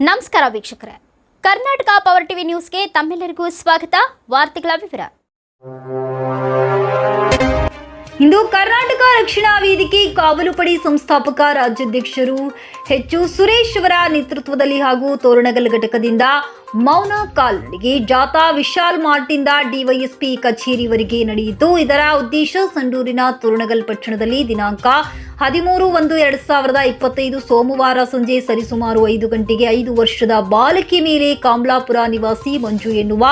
ನಮಸ್ಕಾರ ವೀಕ್ಷಕರೇ. Karnataka power TV ನ್ಯೂಸ್ಗೆ ತಮ್ಮೆಲ್ಲರಿಗೂ ಸ್ವಾಗತ. ವಾರ್ತೆಗಳ ವಿವರ. ಇಂದು ಕರ್ನಾಟಕ ರಕ್ಷಣಾ ವೇದಿಕೆ ಕಾವಲು ಪಡೆ ಸಂಸ್ಥಾಪಕ ರಾಜ್ಯಾಧ್ಯಕ್ಷರು ಹೆಚ್ಚು ಸುರೇಶ್ ಅವರ ನೇತೃತ್ವದಲ್ಲಿ ಹಾಗೂ ತೋರಣಗಲ್ ಘಟಕದಿಂದ ಮೌನ ಕಾಲ್ನಡಿಗೆ ಜಾಥಾ ವಿಶಾಲ್ ಮಾರ್ಟಿಂದ ಡಿವೈಎಸ್ಪಿ ಕಚೇರಿವರೆಗೆ ನಡೆಯಿತು. ಇದರ ಉದ್ದೇಶ ಸಂಡೂರಿನ ತೋರಣಗಲ್ ಪಟ್ಟಣದಲ್ಲಿ ದಿನಾಂಕ ಹದಿಮೂರು ಒಂದು ಎರಡ್ ಸಾವಿರದ ಇಪ್ಪತ್ತೈದು ಸೋಮವಾರ ಸಂಜೆ ಸರಿಸುಮಾರು ಐದು ಗಂಟೆಗೆ ಐದು ವರ್ಷದ ಬಾಲಕಿ ಮೇಲೆ ಕಾಮ್ಲಾಪುರ ನಿವಾಸಿ ಮಂಜು ಎನ್ನುವ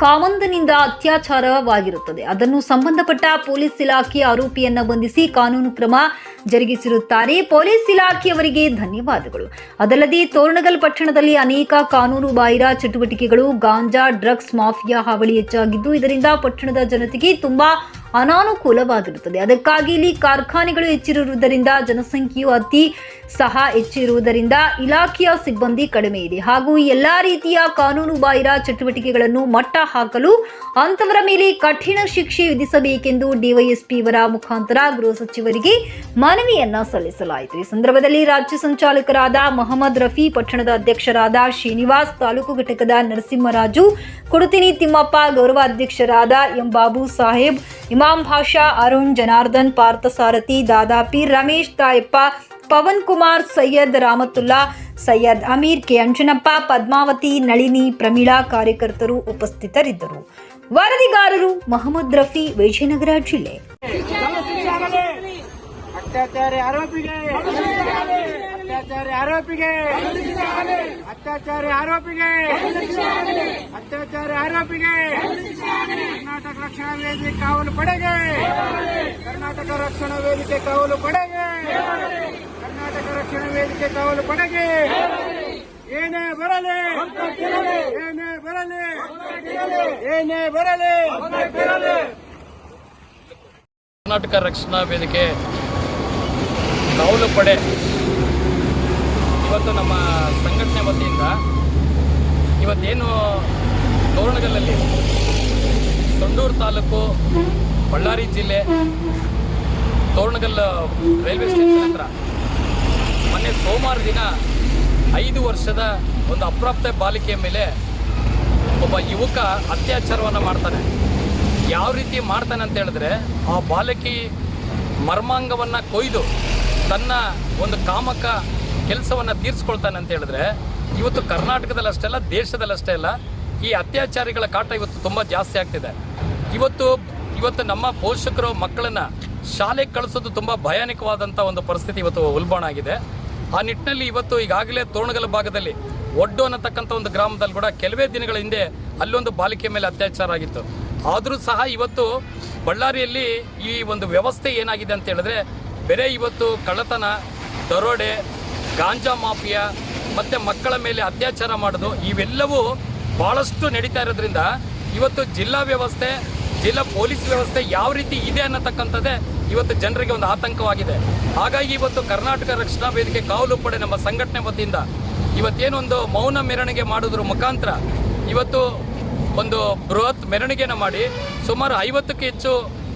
ಕಾಮಂದನಿಂದ ಅತ್ಯಾಚಾರವಾಗಿರುತ್ತದೆ. ಅದನ್ನು ಸಂಬಂಧಪಟ್ಟ ಪೊಲೀಸ್ ಇಲಾಖೆ ಆರೋಪಿಯನ್ನ ಬಂಧಿಸಿ ಕಾನೂನು ಕ್ರಮ ಜರುಗಿಸಿರುತ್ತಾರೆ. ಪೊಲೀಸ್ ಇಲಾಖೆಯವರಿಗೆ ಧನ್ಯವಾದಗಳು. ಅದಲ್ಲದೆ ತೋರಣಗಲ್ ಪಟ್ಟಣದಲ್ಲಿ ಅನೇಕ ಕಾನೂನು ಬಾಹಿರ ಚಟುವಟಿಕೆಗಳು ಗಾಂಜಾ ಡ್ರಗ್ಸ್ ಮಾಫಿಯಾ ಹಾವಳಿ ಹೆಚ್ಚಾಗಿದ್ದು ಇದರಿಂದ ಪಟ್ಟಣದ ಜನತೆಗೆ ತುಂಬಾ ಅನಾನುಕೂಲವಾಗಿರುತ್ತದೆ. ಅದಕ್ಕಾಗಿ ಇಲ್ಲಿ ಕಾರ್ಖಾನೆಗಳು ಹೆಚ್ಚಿರುವುದರಿಂದ, ಜನಸಂಖ್ಯೆಯು ಅತಿ ಸಹ ಹೆಚ್ಚಿರುವುದರಿಂದ ಇಲಾಖೆಯ ಸಿಬ್ಬಂದಿ ಕಡಿಮೆ ಇದೆ. ಹಾಗೂ ಎಲ್ಲ ರೀತಿಯ ಕಾನೂನು ಬಾಹಿರ ಚಟುವಟಿಕೆಗಳನ್ನು ಮಟ್ಟ ಹಾಕಲು ಅಂತವರ ಮೇಲೆ ಕಠಿಣ ಶಿಕ್ಷೆ ವಿಧಿಸಬೇಕೆಂದು ಡಿವೈಎಸ್ಪಿ ಇವರ ಮುಖಾಂತರ ಗೃಹ ಸಚಿವರಿಗೆ ಮನವಿಯನ್ನ ಸಲ್ಲಿಸಲಾಯಿತು. ಈ ಸಂದರ್ಭದಲ್ಲಿ ರಾಜ್ಯ ಸಂಚಾಲಕರಾದ ಮೊಹಮ್ಮದ್ ರಫಿ, ಪಟ್ಟಣದ ಅಧ್ಯಕ್ಷರಾದ ಶ್ರೀನಿವಾಸ್, ತಾಲೂಕು ಘಟಕದ ನರಸಿಂಹರಾಜು, ಕುಡುತಿನಿ ತಿಮ್ಮಪ್ಪ, ಗೌರವಾಧ್ಯಕ್ಷರಾದ ಎಂ ಬಾಬು ಸಾಹೇಬ್ ಇಮಾಂ ಭಾಷಾ ಅರುಣ್, ಜನಾರ್ದನ್, ಪಾರ್ಥಸಾರಥಿ ದಾದಾಪಿ ರಮೇಶ್, ತಾಯಪ್ಪ, ಪವನ್ ಕುಮಾರ್, ಸೈಯದ್ ರಾಮತುಲ್ಲಾ, ಸೈಯದ್ ಅಮೀರ್, ಕೆ. ಅಂಜನಪ್ಪ, ಪದ್ಮಾವತಿ, ನಳಿನಿ, ಪ್ರಮೀಳಾ ಕಾರ್ಯಕರ್ತರು ಉಪಸ್ಥಿತರಿದ್ದರು. ವರದಿಗಾರರು ಮೊಹಮ್ಮದ್ ರಫಿ, ವಿಜಯನಗರ ಜಿಲ್ಲೆ. ಅತ್ಯಾಚಾರಿ ಆರೋಪಿಗೆ. ಅತ್ಯಾಚಾರಿ ಆರೋಪಿಗೆ. ಅತ್ಯಾಚಾರಿ ಆರೋಪಿಗೆ. ಕರ್ನಾಟಕ ರಕ್ಷಣಾ ವೇದಿಕೆ ಕಾವಲು ಪಡೆಗೆ. ಕರ್ನಾಟಕ ರಕ್ಷಣಾ ವೇದಿಕೆ ಕಾವಲು ಪಡೆಗೆ. ಕರ್ನಾಟಕ ರಕ್ಷಣಾ ವೇದಿಕೆ ಕಾವಲು ಪಡೆಗೆ. ಏನೇ ಬರಲಿ. ಏನೇ ಬರಲಿ. ಏನೇ ಬರಲಿ. ಕರ್ನಾಟಕ ರಕ್ಷಣಾ ವೇದಿಕೆ ಕಾವಲು ಪಡೆ ಇವತ್ತು ನಮ್ಮ ಸಂಘಟನೆ ವತಿಯಿಂದ ಇವತ್ತೇನು ತೋರಣಗಲ್ಲಲ್ಲಿ ಸಂಡೂರು ತಾಲೂಕು ಬಳ್ಳಾರಿ ಜಿಲ್ಲೆ ತೋರಣಗಲ್ ರೈಲ್ವೆ ಸ್ಟೇಷನ್ ಹತ್ರ ಮೊನ್ನೆ ಸೋಮವಾರ ದಿನ ಐದು ವರ್ಷದ ಒಂದು ಅಪ್ರಾಪ್ತ ಬಾಲಿಕೆಯ ಮೇಲೆ ಒಬ್ಬ ಯುವಕ ಅತ್ಯಾಚಾರವನ್ನು ಮಾಡ್ತಾನೆ. ಯಾವ ರೀತಿ ಮಾಡ್ತಾನೆ ಅಂತ ಹೇಳಿದ್ರೆ ಆ ಬಾಲಕಿ ಮರ್ಮಾಂಗವನ್ನು ಕೊಯ್ದು ತನ್ನ ಒಂದು ಕಾಮಕ ಕೆಲಸವನ್ನು ತೀರಿಸ್ಕೊಳ್ತಾನೆ ಅಂತ ಹೇಳಿದ್ರೆ, ಇವತ್ತು ಕರ್ನಾಟಕದಲ್ಲಿ ಅಷ್ಟೇ ಅಲ್ಲ, ದೇಶದಲ್ಲಿ ಅಷ್ಟೇ ಅಲ್ಲ, ಈ ಅತ್ಯಾಚಾರಿಗಳ ಕಾಟ ಇವತ್ತು ತುಂಬ ಜಾಸ್ತಿ ಆಗ್ತಿದೆ. ಇವತ್ತು ಇವತ್ತು ನಮ್ಮ ಪೋಷಕರು, ಮಕ್ಕಳನ್ನ ಶಾಲೆಗೆ ಕಳಿಸೋದು ತುಂಬ ಭಯಾನಕವಾದಂಥ ಒಂದು ಪರಿಸ್ಥಿತಿ ಇವತ್ತು ಉಲ್ಬಣ ಆಗಿದೆ. ಆ ನಿಟ್ಟಿನಲ್ಲಿ ಇವತ್ತು ಈಗಾಗಲೇ ತೋರಣಗಲ ಭಾಗದಲ್ಲಿ ಒಡ್ಡು ಅನ್ನತಕ್ಕಂಥ ಒಂದು ಗ್ರಾಮದಲ್ಲಿ ಕೂಡ ಕೆಲವೇ ದಿನಗಳ ಹಿಂದೆ ಅಲ್ಲೊಂದು ಬಾಲಿಕೆ ಮೇಲೆ ಅತ್ಯಾಚಾರ ಆಗಿತ್ತು. ಆದರೂ ಸಹ ಇವತ್ತು ಬಳ್ಳಾರಿಯಲ್ಲಿ ಈ ಒಂದು ವ್ಯವಸ್ಥೆ ಏನಾಗಿದೆ ಅಂತ ಹೇಳಿದ್ರೆ, ಬೇರೆ ಇವತ್ತು ಕಳ್ಳತನ, ದರೋಡೆ ಗಾಂಜಾ ಮಾಫಿಯಾ ಮತ್ತು ಮಕ್ಕಳ ಮೇಲೆ ಅತ್ಯಾಚಾರ ಮಾಡೋದು, ಇವೆಲ್ಲವೂ ಭಾಳಷ್ಟು ನಡೀತಾ ಇರೋದ್ರಿಂದ ಇವತ್ತು ಜಿಲ್ಲಾ ವ್ಯವಸ್ಥೆ, ಜಿಲ್ಲಾ ಪೊಲೀಸ್ ವ್ಯವಸ್ಥೆ ಯಾವ ರೀತಿ ಇದೆ ಅನ್ನತಕ್ಕಂಥದ್ದೇ ಇವತ್ತು ಜನರಿಗೆ ಒಂದು ಆತಂಕವಾಗಿದೆ. ಹಾಗಾಗಿ ಇವತ್ತು ಕರ್ನಾಟಕ ರಕ್ಷಣಾ ವೇದಿಕೆ ಕಾವಲು ಪಡೆ ನಮ್ಮ ಸಂಘಟನೆ ವತಿಯಿಂದ ಇವತ್ತೇನೊಂದು ಮೌನ ಮೆರವಣಿಗೆ ಮಾಡೋದ್ರ ಮುಖಾಂತರ ಇವತ್ತು ಒಂದು ಬೃಹತ್ ಮೆರವಣಿಗೆಯನ್ನು ಮಾಡಿ ಸುಮಾರು ಐವತ್ತಕ್ಕೆ ಹೆಚ್ಚು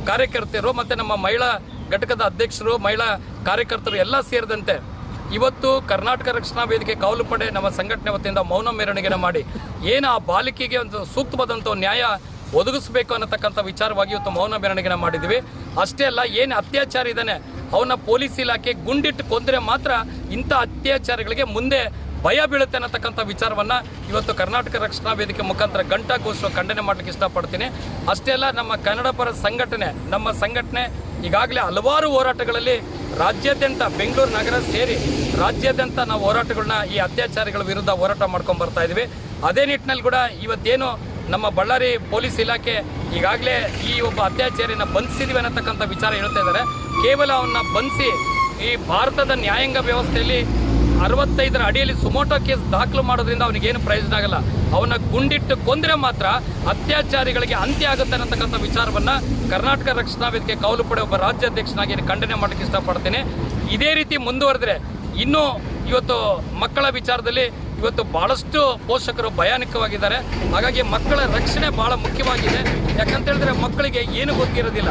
ಕಾರ್ಯಕರ್ತರು ಮತ್ತು ನಮ್ಮ ಮಹಿಳಾ ಘಟಕದ ಅಧ್ಯಕ್ಷರು, ಮಹಿಳಾ ಕಾರ್ಯಕರ್ತರು ಎಲ್ಲ ಸೇರಿದಂತೆ ಇವತ್ತು ಕರ್ನಾಟಕ ರಕ್ಷಣಾ ವೇದಿಕೆ ಕಾವಲು ಪಡೆ ನಮ್ಮ ಸಂಘಟನೆ ವತಿಯಿಂದ ಮೌನ ಮೆರವಣಿಗೆನ ಮಾಡಿ ಏನು ಆ ಬಾಲಿಕೆಗೆ ಒಂದು ಸೂಕ್ತವಾದಂಥ ನ್ಯಾಯ ಒದಗಿಸಬೇಕು ಅನ್ನತಕ್ಕಂಥ ವಿಚಾರವಾಗಿ ಇವತ್ತು ಮೌನ ಮೆರವಣಿಗೆನ ಮಾಡಿದ್ವಿ ಅಷ್ಟೇ ಅಲ್ಲ, ಏನು ಅತ್ಯಾಚಾರ ಇದ್ದಾನೆ ಅವನ ಪೊಲೀಸ್ ಇಲಾಖೆ ಗುಂಡಿಟ್ಟು ಕೊಂದರೆ ಮಾತ್ರ ಇಂಥ ಅತ್ಯಾಚಾರಗಳಿಗೆ ಮುಂದೆ ಭಯ ಬೀಳುತ್ತೆ ಅನ್ನತಕ್ಕಂಥ ವಿಚಾರವನ್ನು ಇವತ್ತು ಕರ್ನಾಟಕ ರಕ್ಷಣಾ ವೇದಿಕೆ ಮುಖಾಂತರ ಘಂಟಾಘೋಷ ಖಂಡನೆ ಮಾಡಲಿಕ್ಕೆ ಇಷ್ಟಪಡ್ತೀನಿ. ಅಷ್ಟೇ ಅಲ್ಲ, ನಮ್ಮ ಕನ್ನಡ ಪರ ಸಂಘಟನೆ, ನಮ್ಮ ಸಂಘಟನೆ ಈಗಾಗಲೇ ಹಲವಾರು ಹೋರಾಟಗಳಲ್ಲಿ ರಾಜ್ಯಾದ್ಯಂತ ಬೆಂಗಳೂರು ನಗರ ಸೇರಿ ರಾಜ್ಯಾದ್ಯಂತ ನಾವು ಹೋರಾಟಗಳನ್ನ ಈ ಅತ್ಯಾಚಾರಿಗಳ ವಿರುದ್ಧ ಹೋರಾಟ ಮಾಡ್ಕೊಂಡು ಬರ್ತಾ ಇದ್ವಿ. ಅದೇ ನಿಟ್ಟಿನಲ್ಲಿ ಕೂಡ ಇವತ್ತೇನು ನಮ್ಮ ಬಳ್ಳಾರಿ ಪೊಲೀಸ್ ಇಲಾಖೆ ಈಗಾಗಲೇ ಈ ಒಬ್ಬ ಅತ್ಯಾಚಾರಿನ ಬಂಧಿಸಿದ್ವಿ ಅನ್ನತಕ್ಕಂಥ ವಿಚಾರ ಹೇಳ್ತಾ ಇದ್ದಾರೆ. ಕೇವಲ ಅವನ್ನ ಬಂಧಿಸಿ ಈ ಭಾರತದ ನ್ಯಾಯಾಂಗ ವ್ಯವಸ್ಥೆಯಲ್ಲಿ ಅರವತ್ತೈದರ ಅಡಿಯಲ್ಲಿ ಸುಮೋಟೋ ಕೇಸ್ ದಾಖಲು ಮಾಡೋದ್ರಿಂದ ಅವನಿಗೇನು ಪ್ರಯೋಜನ ಆಗಲ್ಲ. ಅವನ ಗುಂಡಿಟ್ಟು ಕೊಂದರೆ ಮಾತ್ರ ಅತ್ಯಾಚಾರಿಗಳಿಗೆ ಅಂತ್ಯ ಆಗುತ್ತೆ ಅನ್ನತಕ್ಕಂಥ ವಿಚಾರವನ್ನ ಕರ್ನಾಟಕ ರಕ್ಷಣಾ ವೇದಿಕೆ ಕೌಲು ಪಡೆ ಒಬ್ಬ ರಾಜ್ಯಾಧ್ಯಕ್ಷನಾಗಿ ಖಂಡನೆ ಮಾಡಕ್ಕೆ ಇಷ್ಟಪಡ್ತೇನೆ. ಇದೇ ರೀತಿ ಮುಂದುವರೆದ್ರೆ ಇನ್ನೂ ಇವತ್ತು ಮಕ್ಕಳ ವಿಚಾರದಲ್ಲಿ ಇವತ್ತು ಬಹಳಷ್ಟು ಪೋಷಕರು ಭಯಾನಕವಾಗಿದ್ದಾರೆ. ಹಾಗಾಗಿ ಮಕ್ಕಳ ರಕ್ಷಣೆ ಬಹಳ ಮುಖ್ಯವಾಗಿದೆ. ಯಾಕಂತ ಹೇಳಿದ್ರೆ ಮಕ್ಕಳಿಗೆ ಏನು ಗೊತ್ತಿರೋದಿಲ್ಲ.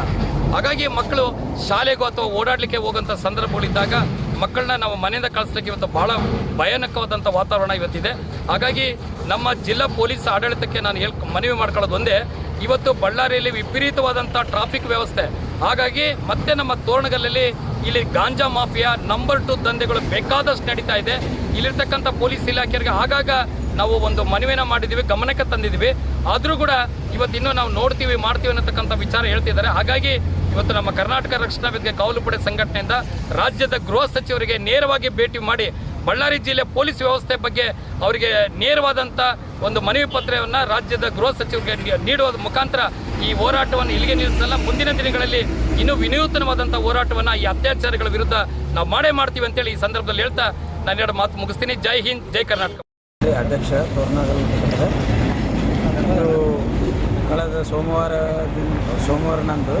ಹಾಗಾಗಿ ಮಕ್ಕಳು ಶಾಲೆಗೂ ಅಥವಾ ಓಡಾಡಲಿಕ್ಕೆ ಹೋಗುವಂಥ ಸಂದರ್ಭಗಳಿದ್ದಾಗ ಮಕ್ಕಳನ್ನ ನಾವು ಮನೆಯಿಂದ ಕಳಿಸ್ಲಿಕ್ಕೆ ಇವತ್ತು ಬಹಳ ಭಯಾನಕವಾದಂಥ ವಾತಾವರಣ ಇವತ್ತಿದೆ. ಹಾಗಾಗಿ ನಮ್ಮ ಜಿಲ್ಲಾ ಪೊಲೀಸ್ ಆಡಳಿತಕ್ಕೆ ನಾನು ಹೇಳ್ ಮನವಿ ಮಾಡ್ಕೊಳ್ಳೋದು ಒಂದೇ, ಇವತ್ತು ಬಳ್ಳಾರಿಯಲ್ಲಿ ವಿಪರೀತವಾದಂಥ ಟ್ರಾಫಿಕ್ ವ್ಯವಸ್ಥೆ. ಹಾಗಾಗಿ ಮತ್ತೆ ನಮ್ಮ ತೋರಣಗಲ್ಲಲ್ಲಿ ಇಲ್ಲಿ ಗಾಂಜಾ ಮಾಫಿಯಾ ನಂಬರ್ ಟು ದಂಧೆಗಳು ಬೇಕಾದಷ್ಟು ನಡೀತಾ ಇದೆ. ಇಲ್ಲಿರ್ತಕ್ಕಂಥ ಪೊಲೀಸ್ ಇಲಾಖೆಯವರಿಗೆ ಆಗಾಗ ನಾವು ಒಂದು ಮನವಿನ ಮಾಡಿದ್ದೀವಿ, ಗಮನಕ್ಕೆ ತಂದಿದ್ದೀವಿ. ಆದರೂ ಕೂಡ ಇವತ್ತು ಇನ್ನೂ ನಾವು ನೋಡ್ತೀವಿ, ಮಾಡ್ತೀವಿ ಅನ್ನತಕ್ಕಂಥ ವಿಚಾರ ಹೇಳ್ತಿದ್ದಾರೆ ಹಾಗಾಗಿ ಇವತ್ತು ನಮ್ಮ ಕರ್ನಾಟಕ ರಕ್ಷಣಾ ವೇದಿಕೆ ಕಾವಲು ಪಡೆ ಸಂಘಟನೆಯಿಂದ ರಾಜ್ಯದ ಗೃಹ ಸಚಿವರಿಗೆ ನೇರವಾಗಿ ಭೇಟಿ ಮಾಡಿ, ಬಳ್ಳಾರಿ ಜಿಲ್ಲೆ ಪೊಲೀಸ್ ವ್ಯವಸ್ಥೆ ಬಗ್ಗೆ ಅವರಿಗೆ ನೇರವಾದಂಥ ಒಂದು ಮನವಿ ಪತ್ರವನ್ನು ರಾಜ್ಯದ ಗೃಹ ಸಚಿವರಿಗೆ ನೀಡುವ ಮುಖಾಂತರ ಈ ಹೋರಾಟವನ್ನು ಇಲ್ಲಿಗೆ ನಿಲ್ಲಿಸಲ್ಲ. ಮುಂದಿನ ದಿನಗಳಲ್ಲಿ ಇನ್ನೂ ವಿನೂತನವಾದಂಥ ಹೋರಾಟವನ್ನು ಈ ಅತ್ಯಾಚಾರಗಳ ವಿರುದ್ಧ ನಾವು ಮಾಡೇ ಮಾಡ್ತೀವಿ ಅಂತೇಳಿ ಈ ಸಂದರ್ಭದಲ್ಲಿ ಹೇಳ್ತಾ ನಾನು ಎರಡು ಮಾತು ಮುಗಿಸ್ತೀನಿ. ಜೈ ಹಿಂದ್, ಜೈ ಕರ್ನಾಟಕ. ಅಧ್ಯಕ್ಷ ತೋರಣಗಲ್ ಇದು ಕಳೆದ ಸೋಮವಾರ ಸೋಮವಾರ ನಂದು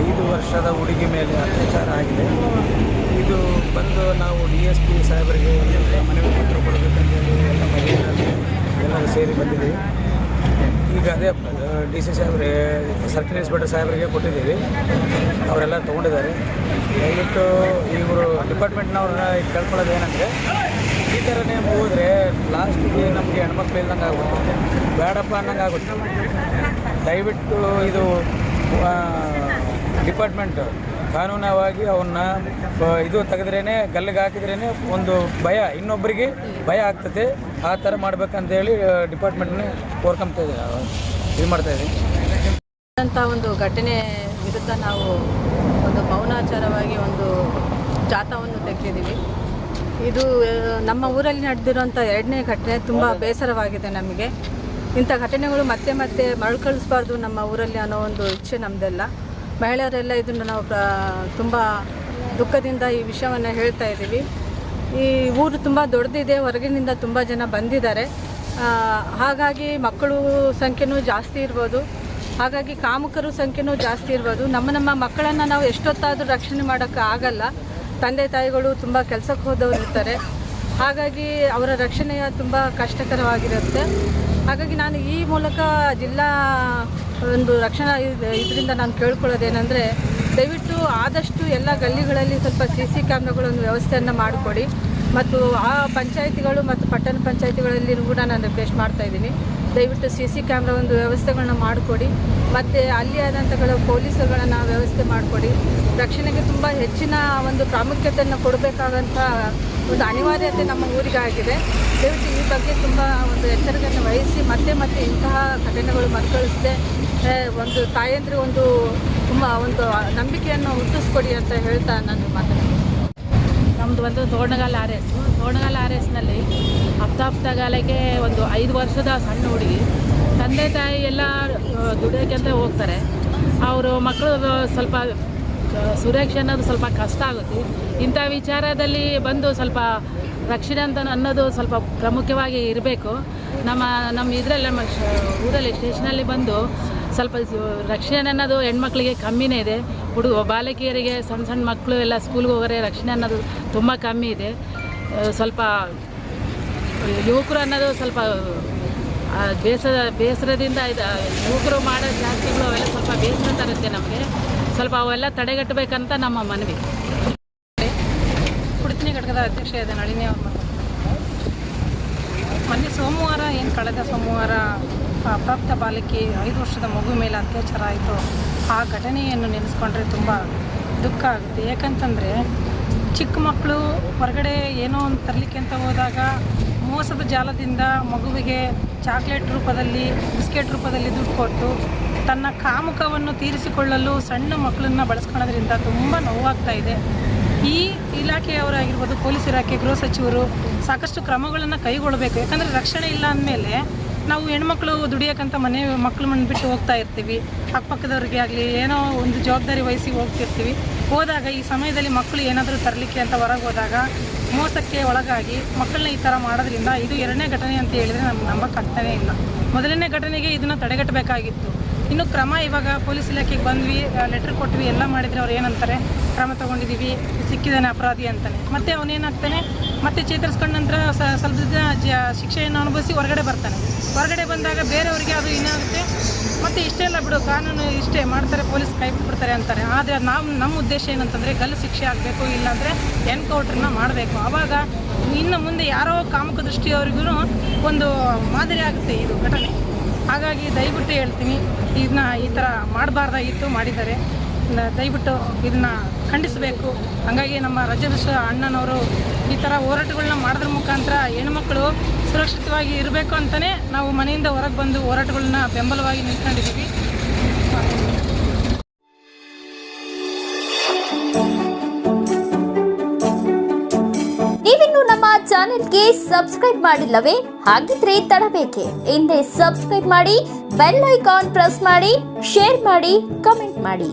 ಐದು ವರ್ಷದ ಹುಡುಗಿ ಮೇಲೆ ಅತ್ಯಾಚಾರ ಆಗಿದೆ. ಇದು ಬಂದು ನಾವು ಡಿ ಎಸ್ ಪಿ ಸಾಹೇಬರಿಗೆ ಮನವಿ ಪತ್ರ ಕೊಡಬೇಕಂತೇಳಿ ಎಲ್ಲ ಎಲ್ಲರೂ ಸೇರಿ ಬಂದಿದ್ದೀವಿ. ಈಗ ಅದೇ ಡಿ ಸಿ ಸಾಹೇಬ್ರೆ, ಸರ್ಕಲ್ ಇನ್ಸ್ಪೆಕ್ಟರ್ ಸಾಹೇಬರಿಗೆ ಕೊಟ್ಟಿದ್ದೀವಿ. ಅವರೆಲ್ಲ ತೊಗೊಂಡಿದ್ದಾರೆ. ದಯವಿಟ್ಟು ಇವರು ಡಿಪಾರ್ಟ್ಮೆಂಟ್ನವ್ರನ್ನ ಕೇಳ್ಕೊಳ್ಳೋದು ಏನಂದರೆ ಥರನೇ ಹೋದ್ರೆ ಲಾಸ್ಟಿಗೆ ನಮಗೆ ಹೆಣ್ಮಕ್ಳು ಇಲ್ದಂಗೆ ಆಗುತ್ತೆ. ಬೇಡಪ್ಪ ಅನ್ನಂಗೆ ಆಗುತ್ತೆ. ದಯವಿಟ್ಟು ಇದು ಡಿಪಾರ್ಟ್ಮೆಂಟ್ ಕಾನೂನವಾಗಿ ಅವನ್ನ ಇದು ತೆಗೆದ್ರೇ ಗಲ್ಲಿಗೆ ಹಾಕಿದ್ರೇ ಒಂದು ಭಯ ಇನ್ನೊಬ್ಬರಿಗೆ ಭಯ ಆಗ್ತದೆ. ಆ ಥರ ಮಾಡ್ಬೇಕಂತೇಳಿ ಡಿಪಾರ್ಟ್ಮೆಂಟ್ನೇ ಕೋರ್ಕೊಂತ ಇದು ಮಾಡ್ತಾ ಅಂತ ಒಂದು ಘಟನೆ ವಿರುದ್ಧ ನಾವು ಒಂದು ಮೌನಾಚಾರವಾಗಿ ಒಂದು ಜಾಥಾವನ್ನು ತೆಗೆದಿದ್ದೀವಿ. ಇದು ನಮ್ಮ ಊರಲ್ಲಿ ನಡೆದಿರುವಂಥ ಎರಡನೇ ಘಟನೆ ತುಂಬ ಬೇಸರವಾಗಿದೆ ನಮಗೆ. ಇಂಥ ಘಟನೆಗಳು ಮತ್ತೆ ಮತ್ತೆ ಮರುಕಳಿಸ್ಬಾರ್ದು ನಮ್ಮ ಊರಲ್ಲಿ ಅನ್ನೋ ಒಂದು ಇಚ್ಛೆ ನಮ್ಮದೆಲ್ಲ ಮಹಿಳೆಯರೆಲ್ಲ ಇದನ್ನು ನಾವು ತುಂಬ ದುಃಖದಿಂದ ಈ ವಿಷಯವನ್ನು ಹೇಳ್ತಾ ಇದ್ದೀವಿ. ಈ ಊರು ತುಂಬ ದೊಡ್ಡದಿದೆ ಹೊರಗಿನಿಂದ ತುಂಬ ಜನ ಬಂದಿದ್ದಾರೆ. ಹಾಗಾಗಿ ಮಕ್ಕಳು ಸಂಖ್ಯೆನೂ ಜಾಸ್ತಿ ಇರ್ಬೋದು. ಹಾಗಾಗಿ ಕಾಮುಕರು ಸಂಖ್ಯೆನೂ ಜಾಸ್ತಿ ಇರ್ಬೋದು. ನಮ್ಮ ನಮ್ಮ ಮಕ್ಕಳನ್ನು ನಾವು ಎಷ್ಟೊತ್ತಾದರೂ ರಕ್ಷಣೆ ಮಾಡೋಕ್ಕೆ ಆಗಲ್ಲ. ತಂದೆ ತಾಯಿಗಳು ತುಂಬ ಕೆಲಸಕ್ಕೆ ಹೋದವರು ಇರ್ತಾರೆ. ಹಾಗಾಗಿ ಅವರ ರಕ್ಷಣೆಯ ತುಂಬ ಕಷ್ಟಕರವಾಗಿರುತ್ತೆ. ಹಾಗಾಗಿ ನಾನು ಈ ಮೂಲಕ ಜಿಲ್ಲಾ ಒಂದು ರಕ್ಷಣಾ ಇದರಿಂದ ನಾನು ಕೇಳ್ಕೊಳ್ಳೋದೇನೆಂದರೆ, ದಯವಿಟ್ಟು ಆದಷ್ಟು ಎಲ್ಲ ಗಲ್ಲಿಗಳಲ್ಲಿ ಸ್ವಲ್ಪ ಸಿ ಸಿ ಕ್ಯಾಮ್ರಾಗಳೊಂದು ವ್ಯವಸ್ಥೆಯನ್ನು ಮಾಡಿಕೊಡಿ. ಮತ್ತು ಆ ಪಂಚಾಯಿತಿಗಳು ಮತ್ತು ಪಟ್ಟಣ ಪಂಚಾಯಿತಿಗಳಲ್ಲಿ ಕೂಡ ನಾನು ರಿಕ್ವೆಸ್ಟ್ ಮಾಡ್ತಾ ಇದ್ದೀನಿ. ದಯವಿಟ್ಟು ಸಿ ಸಿ ಕ್ಯಾಮ್ರಾ ಒಂದು ವ್ಯವಸ್ಥೆಗಳನ್ನ ಮಾಡಿಕೊಡಿ. ಮತ್ತು ಅಲ್ಲಿ ಆದಂಥಗಳ ಪೊಲೀಸರುಗಳನ್ನು ವ್ಯವಸ್ಥೆ ಮಾಡಿಕೊಡಿ. ರಕ್ಷಣೆಗೆ ತುಂಬ ಹೆಚ್ಚಿನ ಒಂದು ಪ್ರಾಮುಖ್ಯತೆಯನ್ನು ಕೊಡಬೇಕಾದಂಥ ಒಂದು ಅನಿವಾರ್ಯತೆ ನಮ್ಮ ಊರಿಗೆ ಆಗಿದೆ ದಯವಿಟ್ಟು ಈ ಬಗ್ಗೆ ತುಂಬ ಒಂದು ಎಚ್ಚರಿಕೆಯನ್ನು ವಹಿಸಿ, ಮತ್ತೆ ಮತ್ತೆ ಇಂತಹ ಘಟನೆಗಳು ಮರುಕಳಿಸದೆ ಒಂದು ತಾಯಂದ್ರೆ ಒಂದು ತುಂಬ ಒಂದು ನಂಬಿಕೆಯನ್ನು ಹುಟ್ಟಿಸ್ಕೊಡಿ ಅಂತ ಹೇಳ್ತಾ ನಾನು ಮಾತಾಡ್ತೀನಿ ನಮ್ಮದು ಒಂದು Toranagallu R S Toranagallu R ಎಸ್ನಲ್ಲಿ ಹಪ್ತಾಪ್ತಗಾಲಕ್ಕೆ ಒಂದು ಐದು ವರ್ಷದ ಸಣ್ಣ ಹುಡುಗಿ. ತಂದೆ ತಾಯಿ ಎಲ್ಲ ಆ, ದುಡಿಯೋಕ್ಕೆ ಅಂತ ಹೋಗ್ತಾರೆ. ಅವರು ಮಕ್ಕಳು ಸ್ವಲ್ಪ ಸುರಕ್ಷೆ ಅನ್ನೋದು ಸ್ವಲ್ಪ ಕಷ್ಟ ಆಗುತ್ತೆ. ಇಂಥ ವಿಚಾರದಲ್ಲಿ ಬಂದು ಸ್ವಲ್ಪ ರಕ್ಷಣೆ ಅಂತ ಅನ್ನೋದು ಸ್ವಲ್ಪ ಪ್ರಮುಖವಾಗಿ ಇರಬೇಕು. ನಮ್ಮ ನಮ್ಮ ಇದರಲ್ಲಿ ನಮ್ಮ ಊರಲ್ಲಿ ಸ್ಟೇಷನಲ್ಲಿ ಬಂದು ಸ್ವಲ್ಪ ರಕ್ಷಣೆ ಅನ್ನೋದು ಹೆಣ್ಮಕ್ಳಿಗೆ ಕಮ್ಮಿನೇ ಇದೆ. ಹುಡುಗ ಬಾಲಕಿಯರಿಗೆ ಸಣ್ಣ ಸಣ್ಣ ಮಕ್ಕಳು ಎಲ್ಲ ಸ್ಕೂಲ್ಗೆ ಹೋಗೋರೆ, ರಕ್ಷಣೆ ಅನ್ನೋದು ತುಂಬ ಕಮ್ಮಿ ಇದೆ. ಸ್ವಲ್ಪ ಯುವಕರು ಅನ್ನೋದು ಸ್ವಲ್ಪ ಬೇಸರ, ಬೇಸರದಿಂದ ಇದು, ಯುವಕರು ಮಾಡೋ ಜಾಸ್ತಿಗಳು ಅವೆಲ್ಲ ಸ್ವಲ್ಪ ಬೇಸರ ತರುತ್ತೆ ನಮಗೆ. ಸ್ವಲ್ಪ ಅವೆಲ್ಲ ತಡೆಗಟ್ಟಬೇಕಂತ ನಮ್ಮ ಮನವಿ. ಕುಡಿತಿನಿ ಘಟಕದ ಅಧ್ಯಕ್ಷ ಇದೆ ನಳಿನಿ ಅವರು ಮೊನ್ನೆ ಸೋಮವಾರ, ಏನು ಕಳೆದ ಸೋಮವಾರ ಅಪ್ರಾಪ್ತ ಬಾಲಕಿ ಐದು ವರ್ಷದ ಮಗು ಮೇಲೆ ಅತ್ಯಾಚಾರ ಆಯಿತು. ಆ ಘಟನೆಯನ್ನು ನೆನೆಸ್ಕೊಂಡ್ರೆ ತುಂಬ ದುಃಖ ಆಗುತ್ತೆ. ಯಾಕಂತಂದರೆ ಚಿಕ್ಕ ಮಕ್ಕಳು ಹೊರಗಡೆ ಏನೋ ಒಂದು ತರಲಿಕ್ಕೆ ಅಂತ ಹೋದಾಗ ಮೋಸದ ಜಾಲದಿಂದ ಮಗುವಿಗೆ ಚಾಕ್ಲೇಟ್ ರೂಪದಲ್ಲಿ, ಬಿಸ್ಕೆಟ್ ರೂಪದಲ್ಲಿ ದುಡ್ಡು ಕೊಟ್ಟು ತನ್ನ ಕಾಮುಕವನ್ನು ತೀರಿಸಿಕೊಳ್ಳಲು ಸಣ್ಣ ಮಕ್ಕಳನ್ನ ಬಳಸ್ಕೊಳ್ಳೋದ್ರಿಂದ ತುಂಬ ನೋವಾಗ್ತಾ ಇದೆ. ಈ ಇಲಾಖೆಯವರಾಗಿರ್ಬೋದು, ಪೊಲೀಸ್ ಇಲಾಖೆ, ಗೃಹ ಸಚಿವರು ಸಾಕಷ್ಟು ಕ್ರಮಗಳನ್ನು ಕೈಗೊಳ್ಳಬೇಕು. ಯಾಕಂದರೆ ರಕ್ಷಣೆ ಇಲ್ಲ ಅಂದಮೇಲೆ ನಾವು ಹೆಣ್ಮಕ್ಳು ದುಡಿಯೋಕ್ಕಂತ ಮನೆ ಮಕ್ಕಳು ಮಣ್ಣು ಬಿಟ್ಟು ಹೋಗ್ತಾ ಇರ್ತೀವಿ. ಅಕ್ಕಪಕ್ಕದವ್ರಿಗೆ ಆಗಲಿ ಏನೋ ಒಂದು ಜವಾಬ್ದಾರಿ ವಹಿಸಿ ಹೋಗ್ತಿರ್ತೀವಿ. ಹೋದಾಗ ಈ ಸಮಯದಲ್ಲಿ ಮಕ್ಕಳು ಏನಾದರೂ ತರಲಿಕ್ಕೆ ಅಂತ ಹೊರಗೆ ಹೋದಾಗ ಮೋಸಕ್ಕೆ ಒಳಗಾಗಿ ಮಕ್ಕಳನ್ನ ಈ ಥರ ಮಾಡೋದ್ರಿಂದ ಇದು ಎರಡನೇ ಘಟನೆ ಅಂತ ಹೇಳಿದರೆ ನಮ್ಗೆ ನಂಬಕ್ಕಾಗ್ತಾನೇ ಇಲ್ಲ. ಮೊದಲನೇ ಘಟನೆಗೆ ಇದನ್ನು ತಡೆಗಟ್ಟಬೇಕಾಗಿತ್ತು. ಇನ್ನು ಕ್ರಮ ಇವಾಗ ಪೊಲೀಸ್ ಇಲಾಖೆಗೆ ಬಂದ್ವಿ ಲೆಟ್ರ್ ಕೊಟ್ವಿ, ಎಲ್ಲ ಮಾಡಿದರೆ ಅವ್ರು ಏನಂತಾರೆ? ಕ್ರಮ ತಗೊಂಡಿದ್ದೀವಿ ಸಿಕ್ಕಿದ್ದಾನೆ ಅಪರಾಧಿ ಅಂತಾನೆ. ಮತ್ತೆ ಅವನೇನಾಗ್ತಾನೆ ಮತ್ತೆ ಚೇತರಿಸ್ಕೊಂಡ ನಂತರ ಸ್ವಲ್ಪ ದಿನ ಶಿಕ್ಷೆಯನ್ನು ಅನುಭವಿಸಿ ಹೊರಗಡೆ ಬರ್ತಾನೆ. ಹೊರಗಡೆ ಬಂದಾಗ ಬೇರೆಯವರಿಗೆ ಅದು ಏನಾಗುತ್ತೆ ಮತ್ತು ಇಲ್ಲ ಬಿಡು, ಕಾನೂನು ಇಷ್ಟೇ ಮಾಡ್ತಾರೆ, ಪೊಲೀಸ್ ಕೈ ಬಿಡ್ತಾರೆ ಅಂತಾರೆ. ಆದರೆ ನಾವು, ನಮ್ಮ ಉದ್ದೇಶ ಏನಂತಂದರೆ ಗಲ್ಲು ಶಿಕ್ಷೆ ಆಗಬೇಕು, ಇಲ್ಲಾಂದರೆ ಎನ್ಕೌಂಟ್ರನ್ನ ಮಾಡಬೇಕು. ಆವಾಗ ಇನ್ನು ಮುಂದೆ ಯಾರೋ ಕಾಮಕ ದೃಷ್ಟಿಯವರಿಗೂ ಒಂದು ಮಾದರಿ ಆಗುತ್ತೆ ಇದು ಘಟನೆ. ಹಾಗಾಗಿ ದಯವಿಟ್ಟು ಹೇಳ್ತೀನಿ ಇದನ್ನ ಈ ಥರ ಮಾಡಬಾರ್ದಾಗಿತ್ತು, ಮಾಡಿದ್ದಾರೆ. ದಯವಿಟ್ಟು ಇದನ್ನ ಖಂಡಿಸಬೇಕು. ಹಾಗಾಗಿ ನಮ್ಮ ರಾಜ್ಯಾಧ್ಯಕ್ಷ ಅಣ್ಣನವರು ಈ ಥರ ಹೋರಾಟಗಳನ್ನ ಮಾಡೋದ್ರ ಮುಖಾಂತರ ಹೆಣ್ಮಕ್ಳು ಸುರಕ್ಷಿತವಾಗಿ ಇರಬೇಕು ಅಂತಲೇ ನಾವು ಮನೆಯಿಂದ ಹೊರಗೆ ಬಂದು ಹೋರಾಟಗಳನ್ನ ಬೆಂಬಲವಾಗಿ ನಿಂತ್ಕೊಂಡಿದ್ದೀವಿ ನೀವಿನ್ನು ನಮ್ಮ ಚಾನೆಲ್ಗೆ ಸಬ್ಸ್ಕ್ರೈಬ್ ಮಾಡಿಲ್ಲವೇ? ಹಾಗಿದ್ರೆ ತಡಬೇಕೆ. ಹಿಂದೆ ಸಬ್ಸ್ಕ್ರೈಬ್ ಮಾಡಿ, ಬೆಲ್ ಐಕಾನ್ ಪ್ರೆಸ್ ಮಾಡಿ, ಶೇರ್ ಮಾಡಿ, ಕಮೆಂಟ್ ಮಾಡಿ.